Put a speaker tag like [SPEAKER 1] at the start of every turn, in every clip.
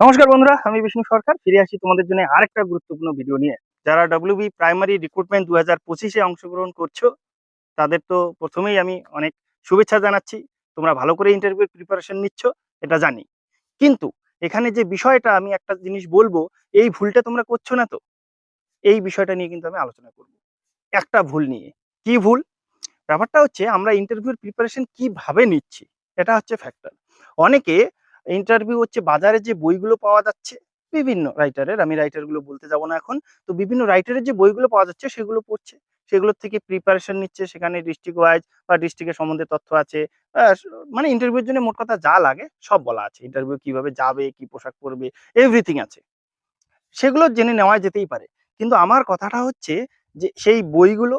[SPEAKER 1] নমস্কার বন্ধুরা, আমি বিষ্ণু সরকার। ফিরে আসি তোমাদের জন্য আরেকটা গুরুত্বপূর্ণ ভিডিও নিয়ে। যারা ডব্লিউবি প্রাইমারি রিক্রুটমেন্ট দু হাজার পঁচিশে অংশগ্রহণ করছ, তাদের তো প্রথমেই আমি অনেক শুভেচ্ছা জানাচ্ছি। তোমরা ভালো করে ইন্টারভিউ প্রিপারেশন নিচ্ছ, এটা জানি। কিন্তু এখানে যে বিষয়টা আমি একটা জিনিস বলব, এই ভুলটা তোমরা করছ না তো? এই বিষয়টা নিয়ে কিন্তু আমি আলোচনা করব। একটা ভুল নিয়ে। কি ভুল? ব্যাপারটা হচ্ছে, আমরা ইন্টারভিউর প্রিপারেশন কীভাবে নিচ্ছি? এটা হচ্ছে ফ্যাক্টর অনেকে ইন্টারভিউ হচ্ছে বাজারে যে বইগুলো পাওয়া যাচ্ছে, বিভিন্ন রাইটারের আমি রাইটারগুলো বলতে যাব না এখন। তো বিভিন্ন রাইটারের যে বইগুলো পাওয়া যাচ্ছে সেগুলো পড়ছে। সেগুলোর থেকে প্রিপারেশন নিচ্ছে, সেখানে ডিস্ট্রিক্ট ওয়াইজ বা ডিস্ট্রিক্টের সম্বন্ধে তথ্য আছে। মানে ইন্টারভিউর জন্য মোট কথা যা লাগে সব বলা আছে। ইন্টারভিউ কীভাবে যাবে, কি পোশাক পরবে এভরিথিং আছে। সেগুলো জেনে নেওয়া যেতেই পারে। কিন্তু আমার কথাটা হচ্ছে যে সেই বইগুলো,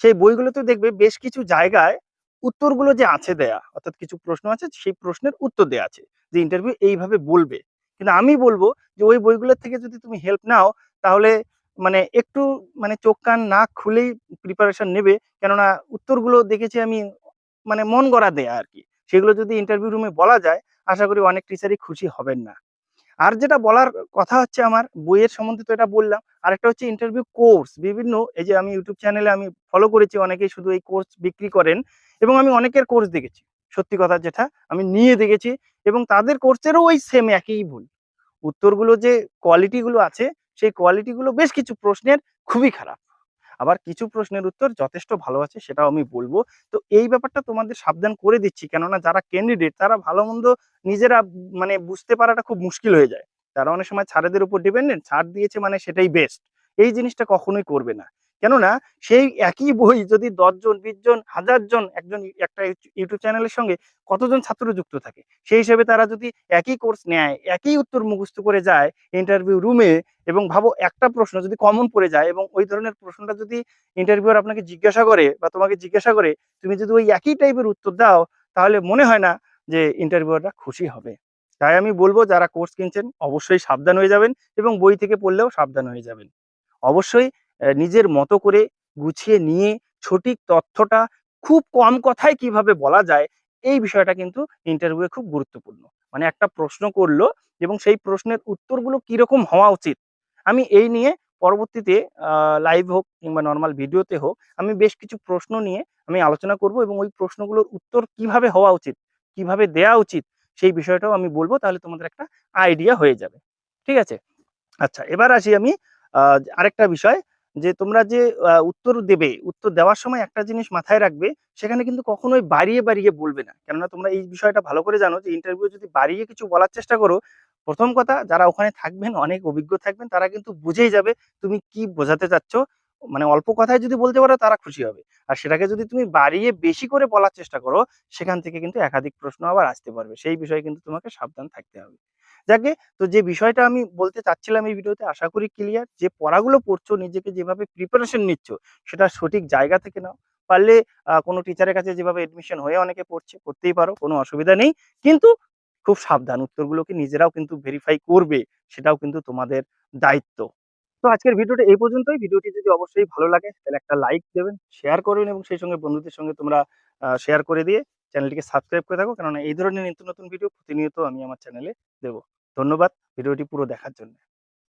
[SPEAKER 1] সেই বইগুলোতে দেখবে বেশ কিছু জায়গায় উত্তরগুলো যে আছে দেয়া, অর্থাৎ কিছু প্রশ্ন আছে, সেই প্রশ্নের উত্তর দেয়া আছে। যে ইন্টারভিউ এইভাবে বলবে। কিন্তু আমি বলব যে, ওই বইগুলোর থেকে যদি তুমি হেল্প নাও, তাহলে মানে একটু মানে চোখ কান না খুলেই প্রিপারেশন নেবে। কেননা উত্তরগুলো দেখেছি আমি মানে মন গড়া দেয়া আর কি সেগুলো যদি ইন্টারভিউ রুমে বলা যায়, আশা করি অনেক টিচারই খুশি হবেন না। আর যেটা বলার কথা হচ্ছে আমার, বইয়ের সম্বন্ধে তো এটা বললাম। আরেকটা হচ্ছে ইন্টারভিউ কোর্স বিভিন্ন, এই যে আমি ইউটিউব চ্যানেলে আমি ফলো করেছি, অনেকেই শুধু এই কোর্স বিক্রি করেন। এবং আমি অনেকের কোর্স দেখেছি। সত্যি কথা যেটা, আমি নিয়ে দেখেছি এবং তাদের কোর্সেরও ওই সেম একই ভুল। উত্তরগুলো যে কোয়ালিটিগুলো আছে, সেই কোয়ালিটিগুলো বেশ কিছু প্রশ্নের খুবই খারাপ। আবার কিছু প্রশ্নের উত্তর যথেষ্ট ভালো আছে সেটাও আমি বলব। তো এই ব্যাপারটা তোমাদের সাবধান করে দিচ্ছি, কেননা যারা ক্যান্ডিডেট তারা ভালো মন্দ নিজেরা মানে বুঝতে পারাটা খুব মুশকিল হয়ে যায়। তারা অনেক সময় ছাড়েদের উপর ডিপেন্ডেন্ট ছাড় দিয়েছে মানে সেটাই বেস্ট এই জিনিসটা কখনোই করবে না। কেননা সেই একই বই যদি দশজন বিশ জন, হাজার জন একজন একটা ইউটিউব চ্যানেলের সঙ্গে কতজন ছাত্র যুক্ত থাকে? সেই হিসেবে তারা যদি একই কোর্স নেয়, একই উত্তর মুখস্থ করে যায় ইন্টারভিউ রুমে এবং ভাবো একটা প্রশ্ন যদি কমন পড়ে যায় এবং ওই ধরনের প্রশ্নটা যদি ইন্টারভিউয়ার আপনাকে জিজ্ঞাসা করে বা তোমাকে জিজ্ঞাসা করে, তুমি যদি ওই একই টাইপের উত্তর দাও, তাহলে মনে হয় না যে ইন্টারভিউয়াররা খুশি হবে। তাই আমি বলব, যারা কোর্স কিনছেন অবশ্যই সাবধান হয়ে যাবেন এবং বই থেকে পড়লেও সাবধান হয়ে যাবেন। অবশ্যই নিজের মতো করে গুছিয়ে নিয়ে সঠিক তথ্যটা খুব কম কথায় কীভাবে বলা যায়, এই বিষয়টা কিন্তু ইন্টারভিউয়ে খুব গুরুত্বপূর্ণ। মানে একটা প্রশ্ন করল এবং সেই প্রশ্নের উত্তরগুলো কীরকম হওয়া উচিত? আমি এই নিয়ে পরবর্তীতে লাইভ হোক কিংবা নর্মাল ভিডিওতে হোক, আমি বেশ কিছু প্রশ্ন নিয়ে আমি আলোচনা করব এবং ওই প্রশ্নগুলোর উত্তর কীভাবে হওয়া উচিত, কীভাবে দেয়া উচিত, সেই বিষয়টাও আমি বলব, তাহলে তোমাদের একটা আইডিয়া হয়ে যাবে। ঠিক আছে? আচ্ছা এবার আসি আমি আরেকটা বিষয় যে তোমরা যে উত্তর দেবে, উত্তর দেওয়ার সময় একটা জিনিস মাথায় রাখবে, সেখানে কিন্তু কখনোই বাড়িয়ে বাড়িয়ে বলবে না। কেননা তোমরা এই বিষয়টা ভালো করে জানো যে ইন্টারভিউ যদি বাড়িয়ে কিছু বলার চেষ্টা করো, প্রথম কথা, যারা ওখানে থাকবেন, অনেক অভিজ্ঞ থাকবেন, তারা কিন্তু বুঝেই যাবে তুমি কি বোঝাতে চাচ্ছ। মানে অল্প কথায় যদি বলতে পারো তারা খুশি হবে। আর সেটাকে যদি তুমি বাড়িয়ে বেশি করে বলার চেষ্টা করো, সেখান থেকে কিন্তু একাধিক প্রশ্ন আবার আসতে পারবে। সেই বিষয়ে কিন্তু তোমাকে সাবধান থাকতে হবে। যাকে, তো যে বিষয়টা আমি বলতে চাচ্ছিলাম এই ভিডিওতে, আশা করি ক্লিয়ার যে পড়াগুলো পড়ছো, নিজেকে যেভাবে প্রিপারেশন নিচ্ছ, সেটা সঠিক জায়গা থেকে নাও। পারলে কোনো টিচারের কাছে যেভাবে এডমিশন হয়ে অনেকে পড়ছে করতেই পারো, কোনো অসুবিধা নেই। কিন্তু খুব সাবধান, উত্তরগুলোকে নিজেরাও কিন্তু ভেরিফাই করবে, সেটাও কিন্তু তোমাদের দায়িত্ব। তো আজকের ভিডিওটি এই পর্যন্তই। ভিডিওটি যদি অবশ্যই ভালো লাগে, তাহলে একটা লাইক দেবেন শেয়ার করবেন এবং সেই সঙ্গে বন্ধুদের সঙ্গে তোমরা শেয়ার করে দিয়ে চ্যানেলটিকে সাবস্ক্রাইব করে থাকো। কেননা এই ধরনের নিত্য নতুন ভিডিও প্রতিনিয়ত আমি আমার চ্যানেলে দেবো। ধন্যবাদ ভিডিওটি পুরো দেখার জন্য।